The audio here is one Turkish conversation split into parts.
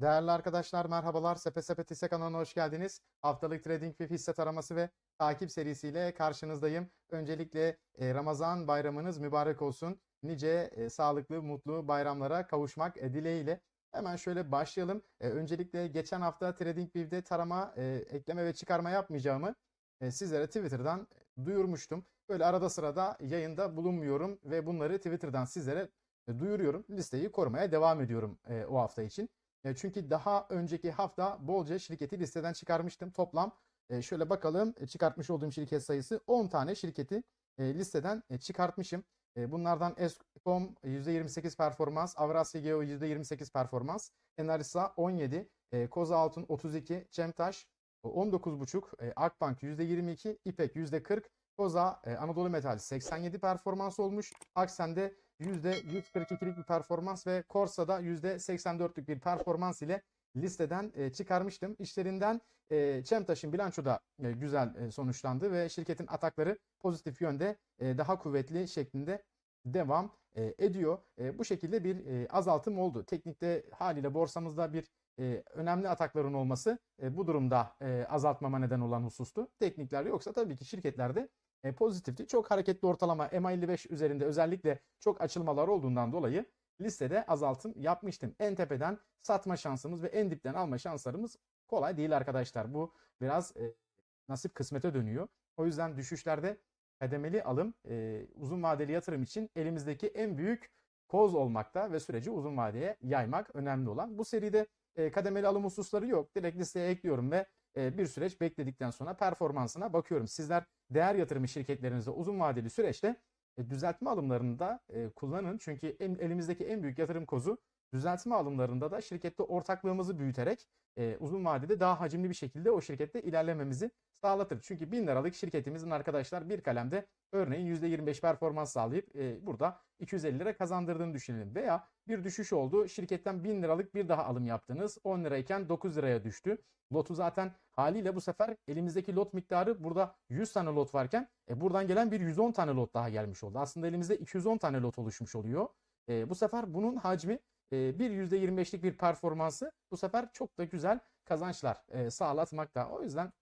Değerli arkadaşlar merhabalar. Sepe Sepet hisse kanalına hoş geldiniz. Haftalık trading ve hisse taraması ve takip serisiyle karşınızdayım. Öncelikle e, Ramazan bayramınız mübarek olsun. Nice e, sağlıklı, mutlu bayramlara kavuşmak e, dileğiyle. Hemen şöyle başlayalım. Öncelikle geçen hafta TradingView'de tarama, e, ekleme ve çıkarma yapmayacağımı sizlere Twitter'dan duyurmuştum. Böyle arada sırada yayında bulunmuyorum ve bunları Twitter'dan sizlere duyuruyorum. Listeyi korumaya devam ediyorum o hafta için. E, çünkü daha önceki hafta bolca şirketi listeden çıkarmıştım. Toplam e, şöyle bakalım e, çıkartmış olduğum şirket sayısı 10 tane şirketi listeden çıkartmışım. Bunlardan Eskom %28 performans, Avrasya Geo %28 performans, Enarisa 17, e, Koza Altın 32, Çemtaş 19,5, e, Akbank %22, İpek %40, Koza Anadolu Metal 87 performans olmuş. Aksen'de %142'lik bir performans ve Corsa'da %84'lük bir performans ile listeden e, çıkarmıştım. İşlerinden e, Çemtaş'ın bilançoda e, güzel e, sonuçlandı ve şirketin atakları pozitif yönde e, daha kuvvetli şeklinde devam e, ediyor. E, bu şekilde bir e, azaltım oldu. Teknikte haliyle borsamızda bir e, önemli atakların olması e, bu durumda e, azaltmama neden olan husustu. Teknikler yoksa tabii ki şirketlerde e, pozitifti. Çok hareketli ortalama MA55 üzerinde özellikle çok açılmalar olduğundan dolayı listede azaltım yapmıştım. En tepeden satma şansımız ve en dipten alma şanslarımız kolay değil arkadaşlar. Bu biraz e, nasip kısmete dönüyor. O yüzden düşüşlerde kademeli alım e, uzun vadeli yatırım için elimizdeki en büyük koz olmakta ve süreci uzun vadeye yaymak önemli olan. Bu seride e, kademeli alım hususları yok. Direkt listeye ekliyorum ve e, bir süreç bekledikten sonra performansına bakıyorum. Sizler değer yatırımı şirketlerinizde uzun vadeli süreçte e, düzeltme alımlarında e, kullanın. Çünkü elimizdeki en büyük yatırım kozu düzeltme alımlarında da şirkette ortaklığımızı büyüterek e, uzun vadede daha hacimli bir şekilde o şirkette ilerlememizi sağlatır. Çünkü 1000 liralık şirketimizin arkadaşlar bir kalemde örneğin %25 performans sağlayıp e, burada 250 lira kazandırdığını düşünelim. Veya bir düşüş oldu. Şirketten 1000 liralık bir daha alım yaptınız. 10 lirayken 9 liraya düştü. Lotu zaten haliyle bu sefer elimizdeki lot miktarı burada 100 tane lot varken e, buradan gelen bir 110 tane lot daha gelmiş oldu. Aslında elimizde 210 tane lot oluşmuş oluyor. E, bu sefer bunun hacmi bir %25'lik bir performansı bu sefer çok da güzel kazançlar e, sağlatmakta. O yüzden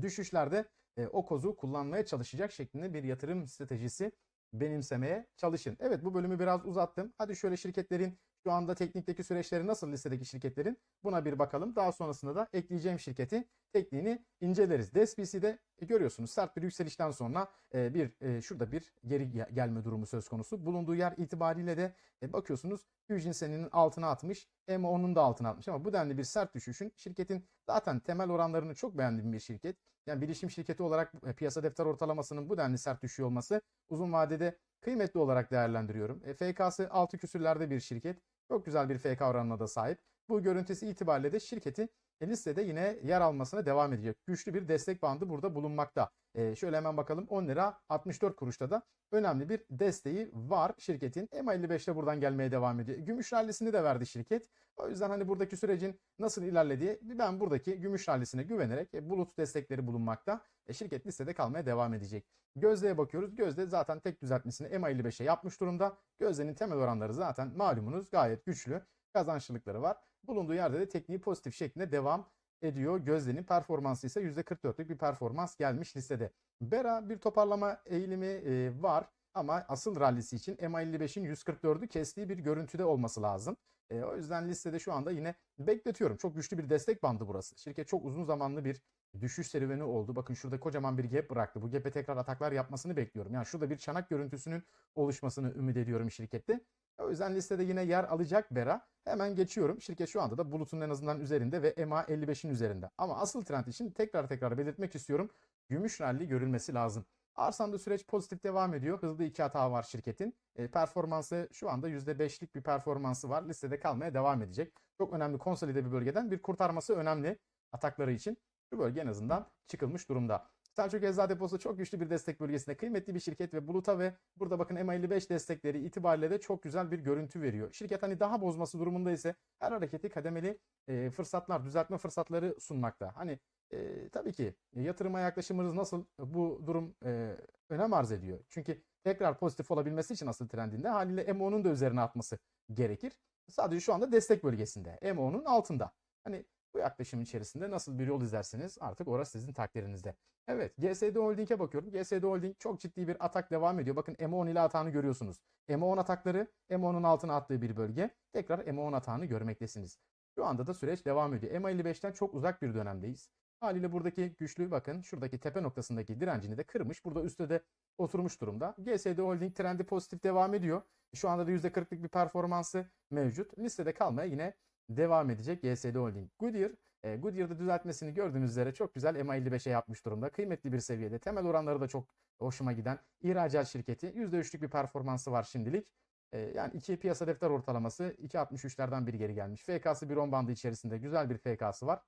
düşüşlerde e, o kozu kullanmaya çalışacak şeklinde bir yatırım stratejisi benimsemeye çalışın. Evet bu bölümü biraz uzattım. Hadi şöyle şirketlerin şu anda teknikteki süreçleri nasıl listedeki şirketlerin buna bir bakalım. Daha sonrasında da ekleyeceğim şirketi tekniğini inceleriz. DSPC'de e, görüyorsunuz sert bir yükselişten sonra e, bir e, şurada bir geri gelme durumu söz konusu. Bulunduğu yer itibariyle de bakıyorsunuz Fusion seninin altına atmış. MO'nun da altına atmış ama bu denli bir sert düşüşün şirketin zaten temel oranlarını çok beğendiğim bir şirket. Yani bilişim şirketi olarak piyasa defter ortalamasının bu denli sert düşüyor olması uzun vadede kıymetli olarak değerlendiriyorum. E, FK'sı 6 küsürlerde bir şirket. Çok güzel bir FK oranına da sahip. Bu görüntüsü itibariyle de şirketi listede yine yer almasına devam edecek. Güçlü bir destek bandı burada bulunmakta. E, şöyle hemen bakalım 10 lira 64 kuruşta da önemli bir desteği var şirketin. MA55'te buradan gelmeye devam ediyor. Gümüş rallisini de verdi şirket. O yüzden hani buradaki sürecin nasıl ilerlediği ben buradaki gümüş rallisine güvenerek e, bulut destekleri bulunmakta. E, şirket listede kalmaya devam edecek. Gözde'ye bakıyoruz. Gözde zaten tek düzeltmesini MA55'e yapmış durumda. Gözde'nin temel oranları zaten malumunuz gayet güçlü. Kazançlılıkları var. Bulunduğu yerde de tekniği pozitif şeklinde devam ediyor. Gözde'nin performansı ise %44'lük bir performans gelmiş listede. Bera bir toparlama eğilimi e, var ama asıl rallisi için MA55'in 144'ü kestiği bir görüntüde olması lazım. E, o yüzden listede şu anda yine bekletiyorum. Çok güçlü bir destek bandı burası. Şirket çok uzun zamanlı bir düşüş serüveni oldu. Bakın şurada kocaman bir gap bıraktı. Bu gap'e tekrar ataklar yapmasını bekliyorum. Yani şurada bir çanak görüntüsünün oluşmasını ümit ediyorum şirkette. O yüzden listede yine yer alacak Bera. Hemen geçiyorum. Şirket şu anda da bulutun en azından üzerinde ve EMA 55'in üzerinde. Ama asıl trend için tekrar tekrar belirtmek istiyorum. Gümüş rally görülmesi lazım. Arsam'da süreç pozitif devam ediyor. Hızlı iki hata var şirketin. E, performansı şu anda %5'lik bir performansı var. Listede kalmaya devam edecek. Çok önemli konsolide bir bölgeden bir kurtarması önemli atakları için. Şu bölge en azından çıkılmış durumda. Selçuk Eczacı Deposu çok güçlü bir destek bölgesinde kıymetli bir şirket ve Bulut'a ve burada bakın MA55 destekleri itibariyle de çok güzel bir görüntü veriyor. Şirket hani daha bozması durumunda ise her hareketi kademeli e, fırsatlar, düzeltme fırsatları sunmakta. Hani e, tabii ki yatırıma yaklaşımınız nasıl bu durum e, önem arz ediyor. Çünkü tekrar pozitif olabilmesi için asıl trendinde haliyle MO'nun da üzerine atması gerekir. Sadece şu anda destek bölgesinde. EMO'nun altında. Hani bu yaklaşım içerisinde nasıl bir yol izlersiniz artık orası sizin takdirinizde. Evet GSD Holding'e bakıyorum. GSD Holding çok ciddi bir atak devam ediyor. Bakın MO10 ile atağını görüyorsunuz. MO10 atakları MO10'un altına attığı bir bölge. Tekrar MO10 atağını görmektesiniz. Şu anda da süreç devam ediyor. MA55'ten çok uzak bir dönemdeyiz. Haliyle buradaki güçlü bakın şuradaki tepe noktasındaki direncini de kırmış. Burada üstte de oturmuş durumda. GSD Holding trendi pozitif devam ediyor. Şu anda da %40'lık bir performansı mevcut. Listede kalmaya yine devam edecek GSD Holding. Goodyear, e, Goodyear'da düzeltmesini gördüğünüz üzere çok güzel MA55'e yapmış durumda. Kıymetli bir seviyede. Temel oranları da çok hoşuma giden ihracat şirketi. %3'lük bir performansı var şimdilik. E, yani iki piyasa defter ortalaması 2.63'lerden bir geri gelmiş. FK'sı 1.10 bandı içerisinde güzel bir FK'sı var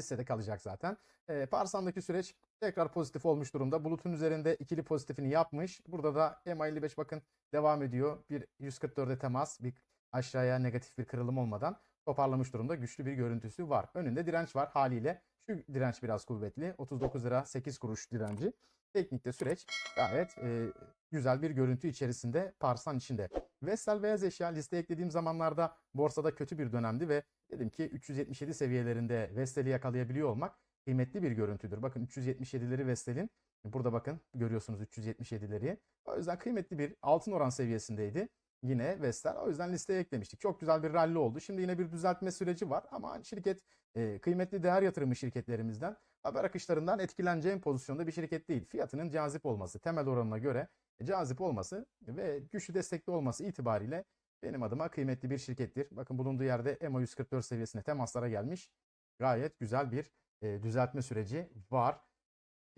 listede kalacak zaten. E, Parsan'daki süreç tekrar pozitif olmuş durumda. Bulutun üzerinde ikili pozitifini yapmış. Burada da MA55 bakın devam ediyor. Bir 144'e temas, bir aşağıya negatif bir kırılım olmadan toparlamış durumda. Güçlü bir görüntüsü var. Önünde direnç var haliyle. Şu direnç biraz kuvvetli. 39 lira 8 kuruş direnci. Teknikte süreç gayet e, güzel bir görüntü içerisinde Parsan içinde. Vestel beyaz eşya listeye eklediğim zamanlarda borsada kötü bir dönemdi ve dedim ki 377 seviyelerinde Vestel'i yakalayabiliyor olmak kıymetli bir görüntüdür. Bakın 377'leri Vestel'in burada bakın görüyorsunuz 377'leri. O yüzden kıymetli bir altın oran seviyesindeydi. Yine Vestel. O yüzden listeye eklemiştik. Çok güzel bir rally oldu. Şimdi yine bir düzeltme süreci var ama şirket e, kıymetli değer yatırımı şirketlerimizden haber akışlarından etkileneceğim pozisyonda bir şirket değil. Fiyatının cazip olması, temel oranına göre cazip olması ve güçlü destekli olması itibariyle benim adıma kıymetli bir şirkettir. Bakın bulunduğu yerde EMA 144 seviyesine temaslara gelmiş. Gayet güzel bir e, düzeltme süreci var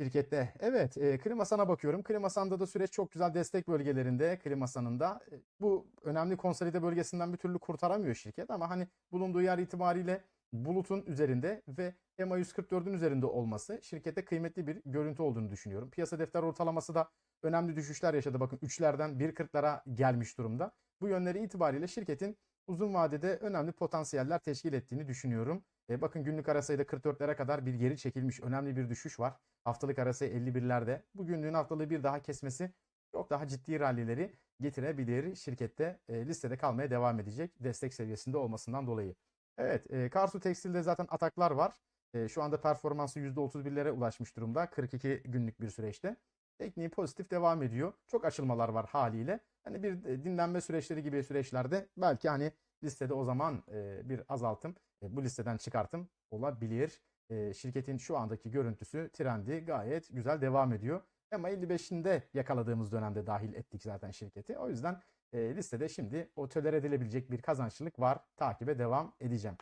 şirkette. Evet, e, Klimasan'a bakıyorum. Klimasan'da da süreç çok güzel destek bölgelerinde. Klimasan'ın da e, bu önemli konsolide bölgesinden bir türlü kurtaramıyor şirket ama hani bulunduğu yer itibariyle bulutun üzerinde ve EMA 144'ün üzerinde olması şirkette kıymetli bir görüntü olduğunu düşünüyorum. Piyasa defter ortalaması da önemli düşüşler yaşadı. Bakın 3'lerden 1.40'lara gelmiş durumda. Bu yönleri itibariyle şirketin uzun vadede önemli potansiyeller teşkil ettiğini düşünüyorum. E, bakın günlük arasayda 44'lere kadar bir geri çekilmiş önemli bir düşüş var. Haftalık arası 51'lerde. Bu günlüğün haftalığı bir daha kesmesi çok daha ciddi rallileri getirebilir. Şirkette e, listede kalmaya devam edecek destek seviyesinde olmasından dolayı. Evet, e, Karsu Tekstil'de zaten ataklar var. E, şu anda performansı %31'lere ulaşmış durumda 42 günlük bir süreçte. Tekniği pozitif devam ediyor. Çok açılmalar var haliyle. Hani bir e, dinlenme süreçleri gibi süreçlerde belki hani listede o zaman e, bir azaltım, e, bu listeden çıkartım olabilir. E, şirketin şu andaki görüntüsü, trendi gayet güzel devam ediyor. Ama 55'inde yakaladığımız dönemde dahil ettik zaten şirketi. O yüzden e, listede şimdi o tolere edilebilecek bir kazançlılık var. Takibe devam edeceğim.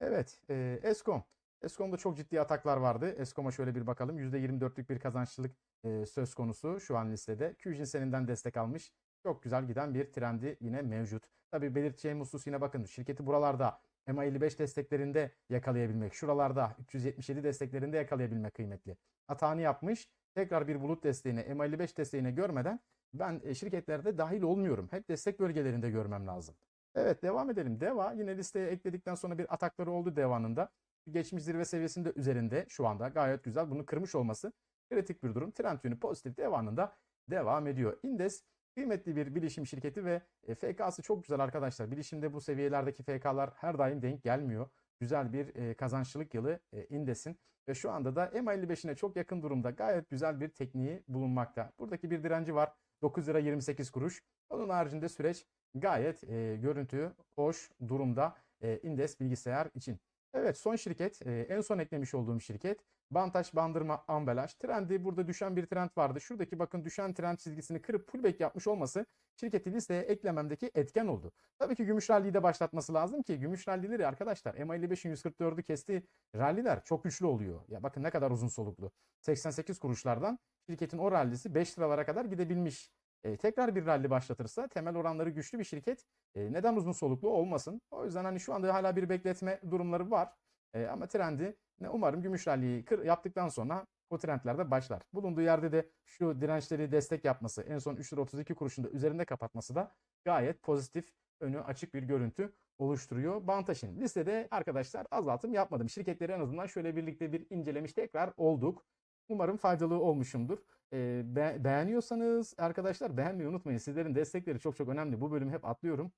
Evet, e, Eskom. Eskom'da çok ciddi ataklar vardı. Eskom'a şöyle bir bakalım. %24'lük bir kazançlılık e, söz konusu şu an listede. Qjin seninden destek almış. Çok güzel giden bir trendi yine mevcut. Tabii belirteceğim husus yine bakın şirketi buralarda MA55 desteklerinde yakalayabilmek. Şuralarda 377 desteklerinde yakalayabilmek kıymetli. Atağını yapmış. Tekrar bir bulut desteğine MA55 desteğine görmeden ben e, şirketlerde dahil olmuyorum. Hep destek bölgelerinde görmem lazım. Evet devam edelim. Deva yine listeye ekledikten sonra bir atakları oldu Deva'nın da. Geçmiş zirve seviyesinde üzerinde şu anda gayet güzel. Bunu kırmış olması kritik bir durum. Trend yönü pozitif Deva'nın da devam ediyor. Indes kıymetli bir bilişim şirketi ve e, FK'sı çok güzel arkadaşlar. Bilişimde bu seviyelerdeki FK'lar her daim denk gelmiyor. Güzel bir e, kazançlılık yılı e, Indes'in ve şu anda da M55'ine çok yakın durumda gayet güzel bir tekniği bulunmakta. Buradaki bir direnci var. 9 lira 28 kuruş. Onun haricinde süreç gayet e, görüntü hoş durumda e, Indes bilgisayar için. Evet son şirket e, en son eklemiş olduğum şirket Bantaş Bandırma Ambalaj. Trendi burada düşen bir trend vardı. Şuradaki bakın düşen trend çizgisini kırıp pullback yapmış olması şirketi listeye eklememdeki etken oldu. Tabii ki gümüş rally'yi de başlatması lazım ki gümüş rally'leri arkadaşlar MA55'in 144'ü kestiği rally'ler çok güçlü oluyor. Ya bakın ne kadar uzun soluklu. 88 kuruşlardan şirketin o rallisi 5 liralara kadar gidebilmiş. E, tekrar bir rally başlatırsa temel oranları güçlü bir şirket e, neden uzun soluklu olmasın? O yüzden hani şu anda hala bir bekletme durumları var. E, ama trendi ne umarım gümüş rally'yi yaptıktan sonra o trendlerde başlar. Bulunduğu yerde de şu dirençleri destek yapması, en son 3 lira 32 kuruşunda üzerinde kapatması da gayet pozitif, önü açık bir görüntü oluşturuyor. Bantaş'ın listede arkadaşlar azaltım yapmadım. Şirketleri en azından şöyle birlikte bir incelemiş tekrar olduk. Umarım faydalı olmuşumdur. Ee, be- beğeniyorsanız arkadaşlar beğenmeyi unutmayın. Sizlerin destekleri çok çok önemli. Bu bölümü hep atlıyorum.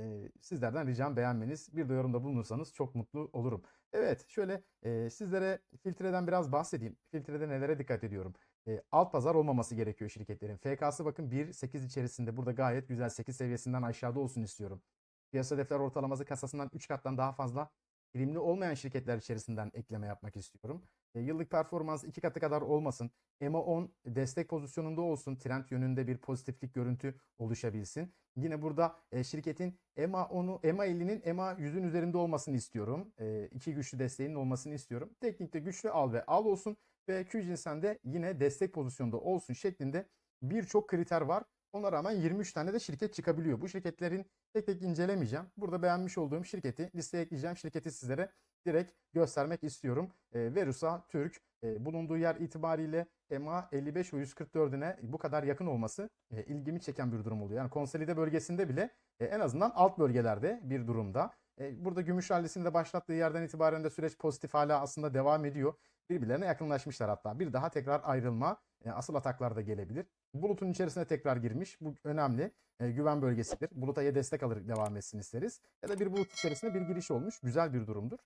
e, sizlerden ricam beğenmeniz, bir de yorumda bulunursanız çok mutlu olurum. Evet, şöyle e, sizlere filtreden biraz bahsedeyim. Filtrede nelere dikkat ediyorum? E, alt pazar olmaması gerekiyor şirketlerin. FK'sı bakın 1.8 içerisinde burada gayet güzel 8 seviyesinden aşağıda olsun istiyorum. Piyasa defter ortalaması kasasından 3 kattan daha fazla primli olmayan şirketler içerisinden ekleme yapmak istiyorum. E, yıllık performans 2 katı kadar olmasın. EMA 10 destek pozisyonunda olsun. Trend yönünde bir pozitiflik görüntü oluşabilsin. Yine burada e, şirketin EMA 10'u EMA 50'nin EMA 100'ün üzerinde olmasını istiyorum. E, iki güçlü desteğinin olmasını istiyorum. Teknikte güçlü al ve al olsun ve Qcinsen de yine destek pozisyonda olsun şeklinde birçok kriter var. Ona rağmen 23 tane de şirket çıkabiliyor. Bu şirketlerin tek tek incelemeyeceğim. Burada beğenmiş olduğum şirketi listeye ekleyeceğim şirketi sizlere direkt göstermek istiyorum. E, Verusa Türk e, bulunduğu yer itibariyle EMA 55 ve 144'üne bu kadar yakın olması e, ilgimi çeken bir durum oluyor. Yani konsolide bölgesinde bile e, en azından alt bölgelerde bir durumda. E, burada gümüş rallisini de başlattığı yerden itibaren de süreç pozitif hala aslında devam ediyor. Birbirlerine yakınlaşmışlar hatta. Bir daha tekrar ayrılma, e, asıl ataklar da gelebilir. Bulutun içerisine tekrar girmiş. Bu önemli. E, güven bölgesidir. Buluta ya destek alır devam etsin isteriz. Ya da bir bulut içerisine bir giriş olmuş. Güzel bir durumdur.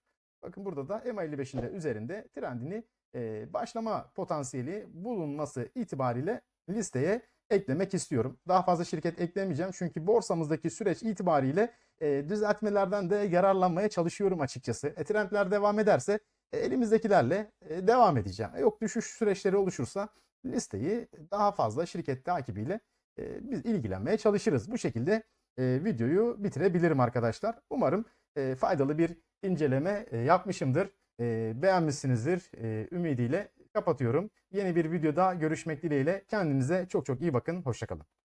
Bakın burada da EMA 55'in de üzerinde trendini e, başlama potansiyeli bulunması itibariyle listeye eklemek istiyorum. Daha fazla şirket eklemeyeceğim çünkü borsamızdaki süreç itibariyle e, düzeltmelerden de yararlanmaya çalışıyorum açıkçası. E, trendler devam ederse e, elimizdekilerle e, devam edeceğim. E, yok düşüş süreçleri oluşursa listeyi daha fazla şirket takibiyle e, biz ilgilenmeye çalışırız. Bu şekilde e, videoyu bitirebilirim arkadaşlar. Umarım e, faydalı bir inceleme e, yapmışımdır. E, beğenmişsinizdir e, ümidiyle kapatıyorum. Yeni bir videoda görüşmek dileğiyle. Kendinize çok çok iyi bakın. Hoşçakalın.